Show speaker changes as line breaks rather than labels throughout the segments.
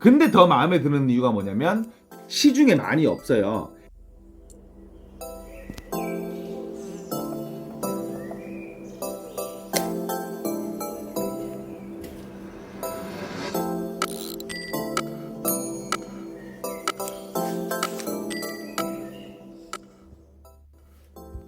근데 더 마음에 드는 이유가 뭐냐면 시중에 많이 없어요.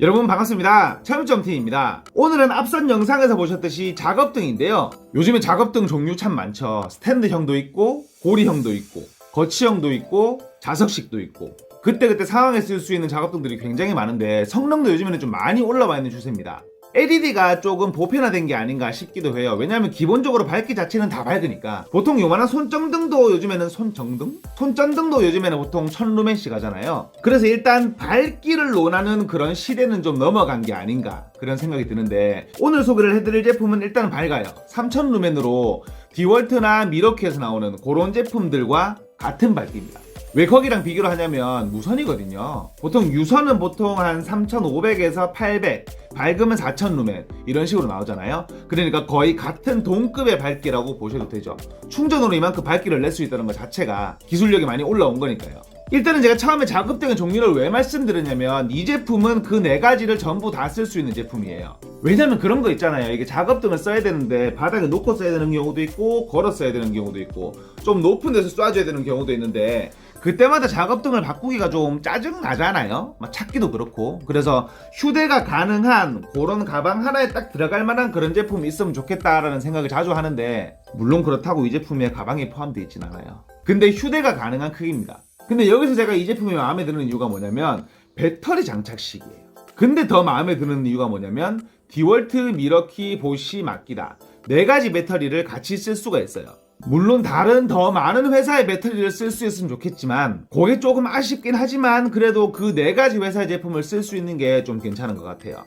여러분 반갑습니다. 철점팀입니다. 오늘은 앞선 영상에서 보셨듯이 작업등인데요. 요즘에 작업등 종류 참 많죠. 스탠드형도 있고 고리형도 있고 거치형도 있고 자석식도 있고 그때그때 상황에 쓸 수 있는 작업등들이 굉장히 많은데 성능도 요즘에는 좀 많이 올라와 있는 추세입니다. LED가 조금 보편화된 게 아닌가 싶기도 해요. 왜냐하면 기본적으로 밝기 자체는 다 밝으니까. 보통 요만한 손정등도 요즘에는 손정등? 손전등도 요즘에는 보통 1000루멘씩 하잖아요. 그래서 일단 밝기를 논하는 그런 시대는 좀 넘어간 게 아닌가 그런 생각이 드는데 오늘 소개를 해드릴 제품은 일단 밝아요. 3000 루멘으로 디월트나 미러키에서 나오는 그런 제품들과 같은 밝기입니다. 왜 거기랑 비교를 하냐면 무선이거든요. 보통 유선은 보통 한 3,500에서 800, 밝으면 4,000 루멘 이런 식으로 나오잖아요. 그러니까 거의 같은 동급의 밝기라고 보셔도 되죠. 충전으로 이만큼 밝기를 낼 수 있다는 것 자체가 기술력이 많이 올라온 거니까요. 일단은 제가 처음에 작업등의 종류를 왜 말씀드렸냐면 이 제품은 그 네 가지를 전부 다 쓸 수 있는 제품이에요. 왜냐면 그런 거 있잖아요. 이게 작업등을 써야 되는데 바닥에 놓고 써야 되는 경우도 있고 걸어 써야 되는 경우도 있고 좀 높은 데서 쏴줘야 되는 경우도 있는데 그때마다 작업등을 바꾸기가 좀 짜증 나잖아요. 막 찾기도 그렇고. 그래서 휴대가 가능한 그런 가방 하나에 딱 들어갈 만한 그런 제품이 있으면 좋겠다라는 생각을 자주 하는데 물론 그렇다고 이 제품에 가방이 포함되어 있진 않아요. 근데 휴대가 가능한 크기입니다. 근데 여기서 제가 이 제품이 마음에 드는 이유가 뭐냐면 배터리 장착식이에요. 근데 더 마음에 드는 이유가 뭐냐면 디월트, 미러키, 보시, 마키다 네 가지 배터리를 같이 쓸 수가 있어요. 물론 다른 더 많은 회사의 배터리를 쓸 수 있으면 좋겠지만 그게 조금 아쉽긴 하지만 그래도 그 네 가지 회사의 제품을 쓸 수 있는 게 좀 괜찮은 것 같아요.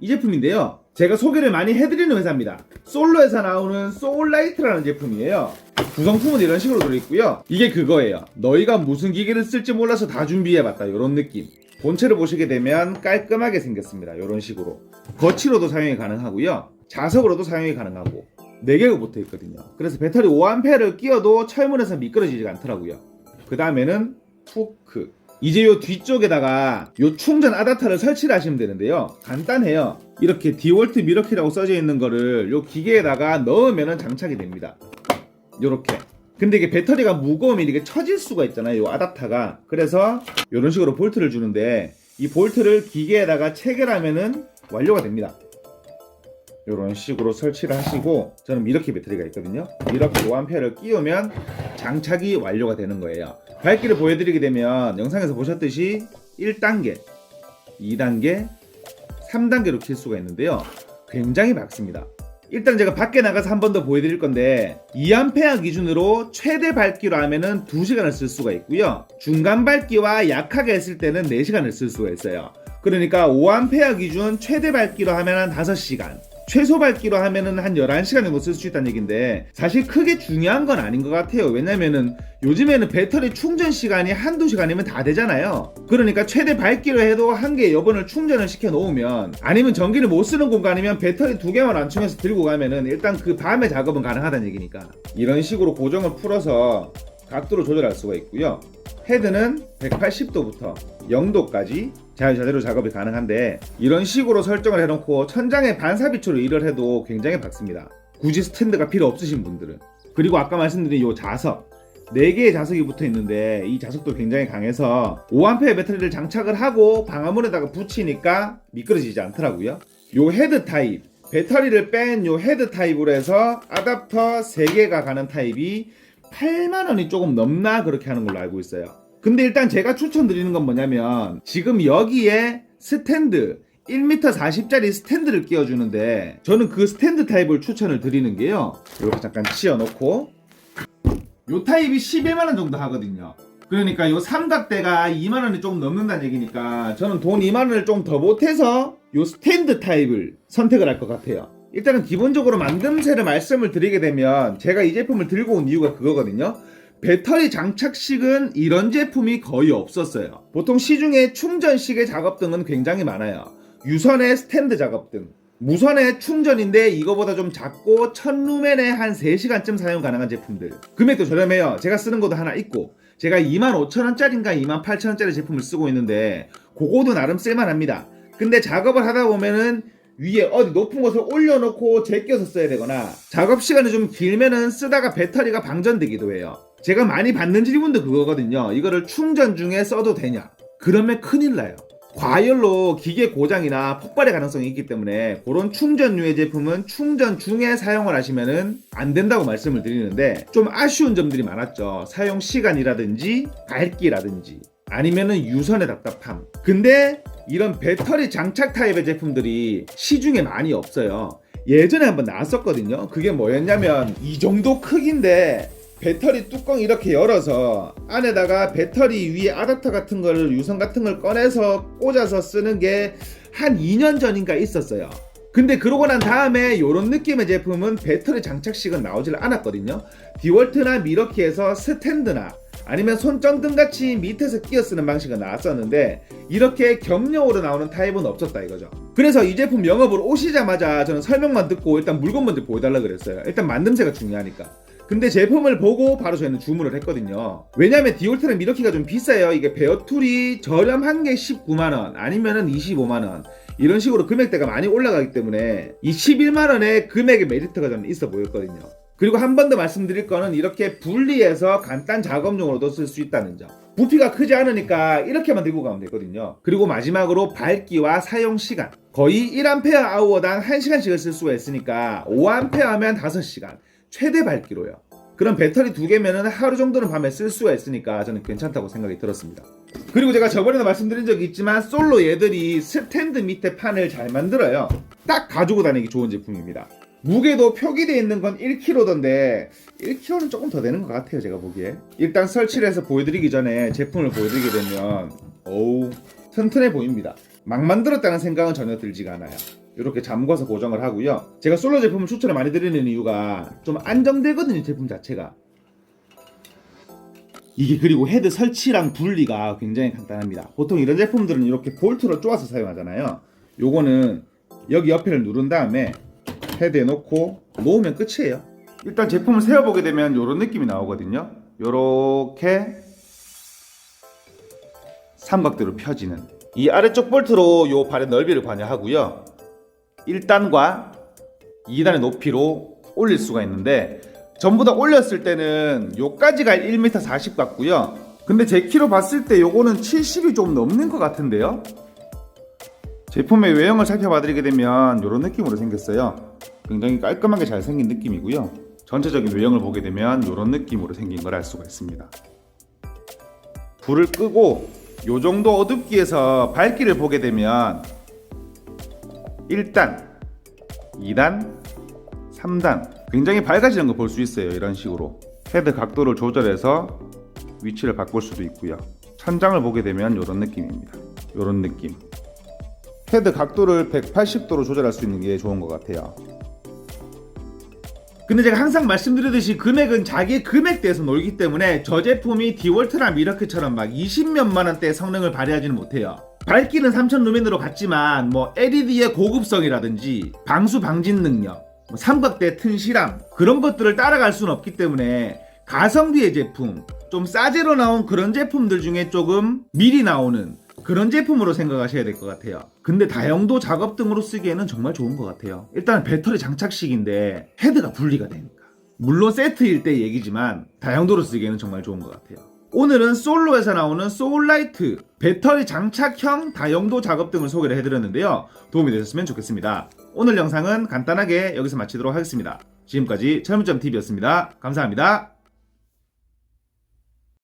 이 제품인데요. 제가 소개를 많이 해드리는 회사입니다. 솔로에서 나오는 소울라이트라는 제품이에요. 구성품은 이런 식으로 들어있고요. 이게 그거예요. 너희가 무슨 기계를 쓸지 몰라서 다 준비해봤다. 이런 느낌. 본체를 보시게 되면 깔끔하게 생겼습니다. 이런 식으로. 거치로도 사용이 가능하고요. 자석으로도 사용이 가능하고 4개가 붙어 있거든요. 그래서 배터리 5A를 끼워도 철문에서 미끄러지지가 않더라고요. 그 다음에는 후크. 이제 요 뒤쪽에다가 요 충전 아답터를 설치를 하시면 되는데요. 간단해요. 이렇게 디월트 미러키라고 써져 있는 거를 요 기계에다가 넣으면 장착이 됩니다. 요렇게. 근데 이게 배터리가 무거우면 이게 처질 수가 있잖아요. 요 아답터가. 그래서 이런 식으로 볼트를 주는데 이 볼트를 기계에다가 체결하면은 완료가 됩니다. 이런 식으로 설치를 하시고 저는 미러키 배터리가 있거든요. 미러키 5A를 끼우면 장착이 완료가 되는 거예요. 밝기를 보여드리게 되면 영상에서 보셨듯이 1단계, 2단계, 3단계로 킬 수가 있는데요. 굉장히 밝습니다. 일단 제가 밖에 나가서 한 번 더 보여드릴 건데 2A 기준으로 최대 밝기로 하면은 2시간을 쓸 수가 있고요. 중간 밝기와 약하게 했을 때는 4시간을 쓸 수가 있어요. 그러니까 5A 기준 최대 밝기로 하면 한 5시간. 최소 밝기로 하면은 한 11시간 정도 쓸 수 있다는 얘기인데 사실 크게 중요한 건 아닌 것 같아요. 왜냐면은 요즘에는 배터리 충전 시간이 한두 시간이면 다 되잖아요. 그러니까 최대 밝기로 해도 한 개 여번을 충전을 시켜 놓으면 아니면 전기를 못 쓰는 공간이면 배터리 두 개만 완충해서 들고 가면은 일단 그 밤에 작업은 가능하다는 얘기니까 이런 식으로 고정을 풀어서 각도를 조절할 수가 있고요. 헤드는 180도부터 0도까지 자유자재로 작업이 가능한데 이런 식으로 설정을 해놓고 천장에 반사비추로 일을 해도 굉장히 밝습니다. 굳이 스탠드가 필요 없으신 분들은 그리고 아까 말씀드린 이 자석 4개의 자석이 붙어 있는데 이 자석도 굉장히 강해서 5A 배터리를 장착을 하고 방화문에다가 붙이니까 미끄러지지 않더라고요. 요 헤드 타입 배터리를 뺀요 헤드 타입으로 해서 아답터 3개가 가는 타입이 8만 원이 조금 넘나 그렇게 하는 걸로 알고 있어요. 근데 일단 제가 추천드리는 건 뭐냐면 지금 여기에 스탠드 1m 40짜리 스탠드를 끼워주는데 저는 그 스탠드 타입을 추천을 드리는 게요. 이렇게 잠깐 치워놓고 요 타입이 11만 원 정도 하거든요. 그러니까 요 삼각대가 2만 원이 조금 넘는다는 얘기니까 저는 돈 2만 원을 좀 더 못해서 요 스탠드 타입을 선택을 할 것 같아요. 일단은 기본적으로 만듦새를 말씀을 드리게 되면 제가 이 제품을 들고 온 이유가 그거거든요. 배터리 장착식은 이런 제품이 거의 없었어요. 보통 시중에 충전식의 작업 등은 굉장히 많아요. 유선의 스탠드 작업 등, 무선의 충전인데 이거보다 좀 작고 1000루멘에 한 3시간쯤 사용 가능한 제품들. 금액도 저렴해요. 제가 쓰는 것도 하나 있고. 제가 25,000원짜리인가 28,000원짜리 제품을 쓰고 있는데 그거도 나름 쓸만합니다. 근데 작업을 하다 보면은 위에 어디 높은 곳에 올려놓고 제껴서 써야 되거나 작업 시간이 좀 길면은 쓰다가 배터리가 방전되기도 해요 제가 많이 받는 질문도 그거거든요 이거를 충전 중에 써도 되냐 그러면 큰일 나요 과열로 기계 고장이나 폭발의 가능성이 있기 때문에 그런 충전류의 제품은 충전 중에 사용을 하시면은 안 된다고 말씀을 드리는데 좀 아쉬운 점들이 많았죠. 사용 시간이라든지 밝기라든지 아니면은 유선의 답답함. 근데 이런 배터리 장착 타입의 제품들이 시중에 많이 없어요. 예전에 한번 나왔었거든요. 그게 뭐였냐면 이 정도 크기인데 배터리 뚜껑 이렇게 열어서 안에다가 배터리 위에 아답터 같은 걸 유선 같은 걸 꺼내서 꽂아서 쓰는 게 한 2년 전인가 있었어요. 근데 그러고 난 다음에 이런 느낌의 제품은 배터리 장착식은 나오질 않았거든요. 디월트나 미러키에서 스탠드나 아니면 손전등 같이 밑에서 끼어 쓰는 방식은 나왔었는데 이렇게 격려으로 나오는 타입은 없었다 이거죠. 그래서 이 제품 영업을 오시자마자 저는 설명만 듣고 일단 물건 먼저 보여달라 그랬어요. 일단 만듦새가 중요하니까. 근데 제품을 보고 바로 저희는 주문을 했거든요. 왜냐면 디올트는 미러키가 좀 비싸요. 이게 베어툴이 저렴한 게 19만원, 아니면은 25만원. 이런 식으로 금액대가 많이 올라가기 때문에 이 11만원의 금액의 메리트가 저는 있어 보였거든요. 그리고 한 번 더 말씀드릴 거는 이렇게 분리해서 간단 작업용으로도 쓸 수 있다는 점. 부피가 크지 않으니까 이렇게만 들고 가면 되거든요. 그리고 마지막으로 밝기와 사용 시간. 거의 1A 당 1시간씩을 쓸 수가 있으니까 5A면 5시간. 최대 밝기로요. 그럼 배터리 두 개면은 하루 정도는 밤에 쓸 수가 있으니까 저는 괜찮다고 생각이 들었습니다. 그리고 제가 저번에도 말씀드린 적이 있지만 솔로 얘들이 스탠드 밑에 판을 잘 만들어요. 딱 가지고 다니기 좋은 제품입니다. 무게도 표기되어 있는 건 1kg던데 1kg는 조금 더 되는 것 같아요 제가 보기에 일단 설치를 해서 보여드리기 전에 제품을 보여드리게 되면 어우 튼튼해 보입니다 막 만들었다는 생각은 전혀 들지가 않아요 이렇게 잠궈서 고정을 하고요 제가 솔로 제품을 추천을 많이 드리는 이유가 좀 안정되거든요 제품 자체가 이게 그리고 헤드 설치랑 분리가 굉장히 간단합니다 보통 이런 제품들은 이렇게 볼트로 쪼아서 사용하잖아요 요거는 여기 옆에를 누른 다음에 헤드에 놓고 놓으면 끝이에요. 일단 제품을 세워보게 되면 이런 느낌이 나오거든요. 이렇게 삼각대로 펴지는 이 아래쪽 볼트로 요 발의 넓이를 관여하고요. 1단과 2단의 높이로 올릴 수가 있는데 전부 다 올렸을 때는 요까지가 1m 40 같고요. 근데 제 키로 봤을 때 요거는 70이 좀 넘는 것 같은데요. 제품의 외형을 살펴봐 드리게 되면 이런 느낌으로 생겼어요. 굉장히 깔끔하게 잘 생긴 느낌이고요. 전체적인 외형을 보게 되면 이런 느낌으로 생긴 걸 알 수가 있습니다. 불을 끄고 이 정도 어둡기에서 밝기를 보게 되면 1단, 2단, 3단 굉장히 밝아지는 걸볼수 있어요. 이런 식으로 헤드 각도를 조절해서 위치를 바꿀 수도 있고요. 천장을 보게 되면 이런 느낌입니다. 이런 느낌. 헤드 각도를 180도로 조절할 수 있는 게 좋은 것 같아요. 근데 제가 항상 말씀드리듯이 금액은 자기 금액대에서 놀기 때문에 저 제품이 디월트나 미러크처럼 막 20몇만 원대의 성능을 발휘하지는 못해요. 밝기는 3000 루멘으로 갔지만 뭐 LED의 고급성이라든지 방수 방진 능력, 뭐 삼각대 튼 실함 그런 것들을 따라갈 수는 없기 때문에 가성비의 제품, 좀 싸제로 나온 그런 제품들 중에 조금 미리 나오는 그런 제품으로 생각하셔야 될 것 같아요. 근데 다용도 작업 등으로 쓰기에는 정말 좋은 것 같아요. 일단 배터리 장착식인데 헤드가 분리가 되니까. 물론 세트일 때 얘기지만 다용도로 쓰기에는 정말 좋은 것 같아요. 오늘은 솔로에서 나오는 소울라이트 배터리 장착형 다용도 작업 등을 소개를 해드렸는데요. 도움이 되셨으면 좋겠습니다. 오늘 영상은 간단하게 여기서 마치도록 하겠습니다. 지금까지 철문점TV였습니다. 감사합니다.